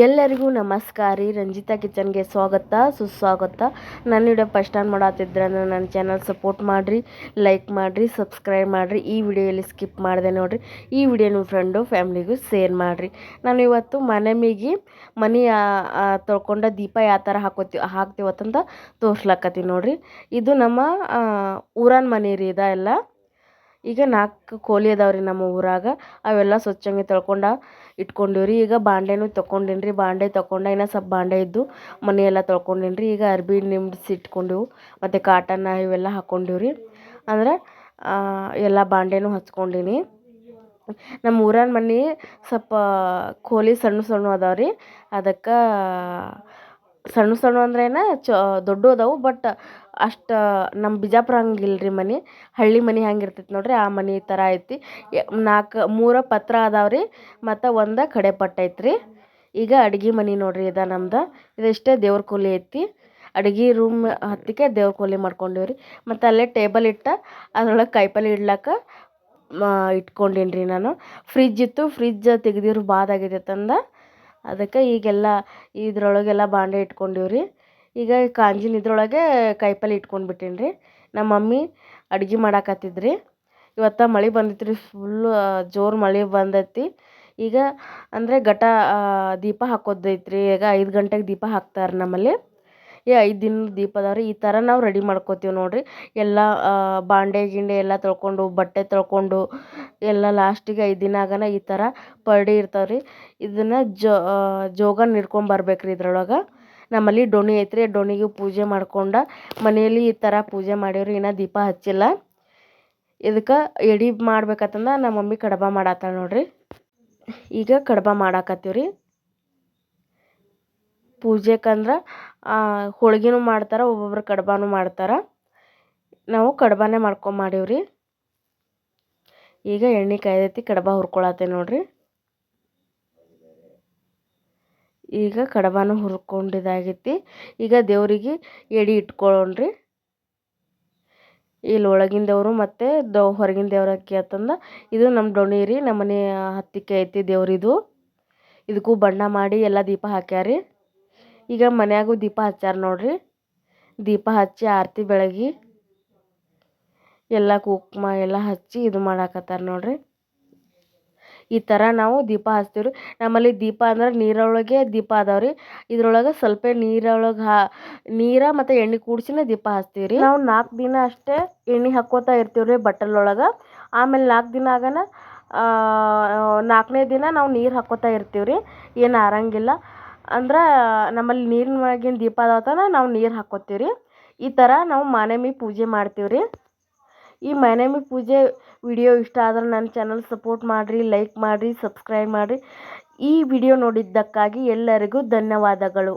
ಎಲ್ಲರಿಗೂ ನಮಸ್ಕಾರ ರೀ. ರಂಜಿತಾ ಕಿಚನ್ಗೆ ಸ್ವಾಗತ, ಸುಸ್ವಾಗತ. ನನ್ನ ವಿಡಿಯೋ ಫಸ್ಟ್ ಟೈಮ್ ಮಾಡತ್ತಿದ್ರೆ ನನ್ನ ಚಾನಲ್ ಸಪೋರ್ಟ್ ಮಾಡಿರಿ ಲೈಕ್ ಮಾಡಿರಿ ಸಬ್ಸ್ಕ್ರೈಬ್ ಮಾಡಿರಿ. ಈ ವಿಡಿಯೋಲಿ ಸ್ಕಿಪ್ ಮಾಡಿದೆ ನೋಡಿರಿ. ಈ ವಿಡಿಯೋ ನಿಮ್ಮ ಫ್ರೆಂಡು ಫ್ಯಾಮ್ಲಿಗೂ ಶೇರ್ ಮಾಡಿರಿ. ನಾನು ಇವತ್ತು ಮನೆ ಮೀಗಿ ಮನೆ ತೊಳ್ಕೊಂಡ ದೀಪ ಯಾವ ಥರ ಹಾಕೋತಿ, ಹಾಕ್ತೀವತ್ತಂತ ತೋರಿಸ್ಲಾಕತ್ತೀವಿ ನೋಡಿರಿ. ಇದು ನಮ್ಮ ಊರನ್ ಮನೆ ರೀ ಇದ ಎಲ್ಲ ಈಗ ನಾಲ್ಕು ಕೋಲಿ ಅದಾವೆ ನಮ್ಮ ಊರಾಗ. ಅವೆಲ್ಲ ಸ್ವಚ್ಛಂಗೆ ತೊಳ್ಕೊಂಡು ಇಟ್ಕೊಂಡೀವಿ ರೀ ಈಗ ಬಾಂಡೆನೂ ತೊಗೊಂಡೀನಿ ರೀ ಬಾಂಡೆ ತೊಗೊಂಡ ಇನ್ನೂ ಸ್ವಲ್ಪ ಬಾಂಡೆ ಇದ್ದು ಮನೆಯೆಲ್ಲ ತೊಳ್ಕೊಂಡೀನಿ ರೀ ಈಗ ಅರ್ಬಿ ನಿಮ್ಸಿ ಇಟ್ಕೊಂಡೆವು ಮತ್ತು ಕಾಟನ್ ಇವೆಲ್ಲ ಹಾಕ್ಕೊಂಡೀವಿ ರೀ ಅಂದ್ರೆ ಎಲ್ಲ ಬಾಂಡೆನೂ ಹಚ್ಕೊಂಡೀನಿ. ನಮ್ಮ ಊರಾನ ಮನೆ ಸ್ವಲ್ಪ ಕೋಲಿ ಸಣ್ಣ ಸಣ್ಣ ಅದಾವೆ ರೀ ಅದಕ್ಕೆ ಸಣ್ಣ ಸಣ್ಣ ಅಂದ್ರೇನ ಚ, ದೊಡ್ಡ ಅದಾವು, ಬಟ್ ಅಷ್ಟು ನಮ್ಮ ಬಿಜಾಪುರ ಹಂಗಿಲ್ಲ ರೀ ಮನೆ. ಹಳ್ಳಿ ಮನೆ ಹ್ಯಾಂಗಿರ್ತೈತೆ ನೋಡಿರಿ, ಆ ಮನೆ ಥರ ಐತಿ. ನಾಲ್ಕು ಮೂರು ಪತ್ರ ಅದಾವೆ ರೀ ಮತ್ತು ಒಂದು ಕಡೆ ಪಟ್ಟ ಐತ್ರಿ. ಈಗ ಅಡ್ಗೆ ಮನೆ ನೋಡಿರಿ ಇದು ನಮ್ದು. ಇದಿಷ್ಟೇ ದೇವ್ರ ಕೂಲಿ ಐತಿ. ಅಡ್ಗೆ ರೂಮ್ ಹತ್ತಿಕೆ ದೇವ್ರ ಕೂಲಿ ಮಾಡ್ಕೊಂಡೀವಿ ರೀ ಮತ್ತು ಅಲ್ಲೇ ಟೇಬಲ್ ಇಟ್ಟ, ಅದ್ರೊಳಗೆ ಕಾಯಿಪಲ್ಲೆ ಇಡ್ಲಕ್ಕ ಇಟ್ಕೊಂಡೀನಿ ರೀ ನಾನು. ಫ್ರಿಜ್ ಇತ್ತು ಫ್ರಿಜ್ ತೆಗ್ದಿರು ಬಾದಾಗೈತೆ ಅಂದ ಅದಕ್ಕೆ ಈಗೆಲ್ಲ ಇದ್ರೊಳಗೆಲ್ಲ ಬಾಂಡೆ ಇಟ್ಕೊಂಡೀವಿ ರೀ ಈಗ ಕಾಂಜಿನ ಇದ್ರೊಳಗೆ ಕಾಯಿಪಲ್ಲೆ ಇಟ್ಕೊಂಡ್ಬಿಟ್ಟೀನಿ ರೀ ನಮ್ಮ ಮಮ್ಮಿ ಅಡ್ಗೆ ರೀ ಇವತ್ತು ಮಳೆ ಬಂದಿತ್ತು ರೀ ಫುಲ್ಲು ಜೋರು ಮಳೆ ಬಂದೈತಿ. ಈಗ ಅಂದರೆ ಘಟ ದೀಪ ಹಾಕೋದೈತ್ರಿ. ಈಗ ಐದು ಗಂಟೆಗೆ ದೀಪ ಹಾಕ್ತಾರೆ ನಮ್ಮಲ್ಲಿ. ಈ ಐದು ದಿನದ ದೀಪ ಅದಾವ ರೀ ಈ ಥರ ನಾವು ರೆಡಿ ಮಾಡ್ಕೋತೀವಿ ನೋಡಿರಿ. ಎಲ್ಲ ಬಾಂಡೆ, ಗಿಂಡೆ ಎಲ್ಲ ತೊಳ್ಕೊಂಡು, ಬಟ್ಟೆ ತೊಳ್ಕೊಂಡು ಎಲ್ಲ ಲಾಸ್ಟಿಗೆ ಐದು ದಿನ ಆಗನ ಈ ಥರ ಪರ್ಡಿ ಇರ್ತಾವೆ ರೀ ಇದನ್ನು ಜೋಗನ್ ಹಿಡ್ಕೊಂಬರ್ಬೇಕು ರೀ ಇದ್ರೊಳಗೆ. ನಮ್ಮಲ್ಲಿ ಡೋಣಿ ಐತ್ರಿ ಡೋಣಿಗೆ ಪೂಜೆ ಮಾಡ್ಕೊಂಡು ಮನೆಯಲ್ಲಿ ಈ ಥರ ಪೂಜೆ ಮಾಡೀವ್ರಿ, ಇನ್ನೂ ದೀಪ ಹಚ್ಚಿಲ್ಲ. ಇದಕ್ಕೆ ಎಡಿ ಮಾಡ್ಬೇಕತ್ತಂದ್ರೆ ನಮ್ಮ ಮಮ್ಮಿ ಕಡಬ ಮಾಡತ್ತಾಳೆ ನೋಡ್ರಿ. ಈಗ ಕಡಬ ಮಾಡಾಕತ್ತೀವಿ ರೀ ಪೂಜೆಕಂದ್ರೆ ಹೋಳ್ಗೆನೂ ಮಾಡ್ತಾರೆ, ಒಬ್ಬೊಬ್ರು ಕಡಬನೂ ಮಾಡ್ತಾರೆ. ನಾವು ಕಡಬನೇ ಮಾಡ್ಕೊಂಡು ಮಾಡೀವ್ರಿ. ಈಗ ಎಣ್ಣೆ ಕಾಯ್ದೈತಿ, ಕಡಬ ಹುರ್ಕೊಳತ್ತೆ ನೋಡ್ರಿ. ಈಗ ಕಡಬಾನ ಹುರ್ಕೊಂಡಿದ್ದಾಗೈತಿ ಈಗ ದೇವರಿಗೆ ಎಡೆ ಇಟ್ಕೊಳೋಣ್ರಿ. ಇಲ್ಲಿ ಒಳಗಿನ ದೇವರು ಮತ್ತು ದ ಹೊರಗಿನ ದೇವ್ರಕ್ಕೆ ಅಂತಂದು ಇದು ನಮ್ಮ ಡೊಣಿ ರೀ ನಮ್ಮ ಮನೆ ಹತ್ತಿಕ್ಕೆ ಐತಿ ದೇವ್ರಿದು. ಇದಕ್ಕೂ ಬಣ್ಣ ಮಾಡಿ ಎಲ್ಲ ದೀಪ ಹಾಕ್ಯಾರಿ. ಈಗ ಮನ್ಯಾಗೂ ದೀಪ ಹಚ್ಚಾರ ನೋಡ್ರಿ. ದೀಪ ಹಚ್ಚಿ ಆರತಿ ಬೆಳಗಿ ಎಲ್ಲ ಕುಂಕುಮ ಎಲ್ಲ ಹಚ್ಚಿ ಇದು ಮಾಡಾಕತ್ತಾರ ನೋಡ್ರಿ. ಈ ಥರ ನಾವು ದೀಪ ಹಚ್ತೀವಿ ರೀ ನಮ್ಮಲ್ಲಿ ದೀಪ ಅಂದ್ರೆ ನೀರೊಳಗೆ ದೀಪ ಅದಾವೆ ರೀ ಇದ್ರೊಳಗೆ ಸ್ವಲ್ಪ ನೀರೊಳಗೆ ಹಾ, ನೀರ ಮತ್ತು ಎಣ್ಣೆ ಕೂಡ್ಸಿನೇ ದೀಪ ಹಚ್ತೀವಿ ರೀ ನಾವು ನಾಲ್ಕು ದಿನ ಅಷ್ಟೇ ಎಣ್ಣೆ ಹಾಕ್ಕೋತಾ ಇರ್ತೀವಿ ರೀ ಬಟ್ಟಲೊಳಗೆ. ಆಮೇಲೆ ನಾಲ್ಕು ದಿನ ಆಗನ ನಾಲ್ಕನೇ ದಿನ ನಾವು ನೀರು ಹಾಕ್ಕೋತಾ ಇರ್ತೀವಿ ರೀ ಏನು ಆರಂಗಿಲ್ಲ. ಅಂದ್ರೆ ನಮ್ಮಲ್ಲಿ ನೀರಿನ ಒಳಗಿನ ದೀಪ ಅದಾವತನ ನಾವು ನೀರು ಹಾಕ್ಕೋತೀವಿ ರೀ ಈ ಥರ ನಾವು ಮಾನೇಮಿ ಪೂಜೆ ಮಾಡ್ತೀವಿ ರೀ ಈ ಮನೆಮಿ ಪೂಜೆ ವಿಡಿಯೋ ಇಷ್ಟ ಆದ್ರೆ ನನ್ನ ಚಾನಲ್ ಸಪೋರ್ಟ್ ಮಾಡಿರಿ ಲೈಕ್ ಮಾಡಿರಿ ಸಬ್ಸ್ಕ್ರೈಬ್ ಮಾಡಿರಿ. ಈ ವಿಡಿಯೋ ನೋಡಿದ್ದಕ್ಕಾಗಿ ಎಲ್ಲರಿಗೂ ಧನ್ಯವಾದಗಳು.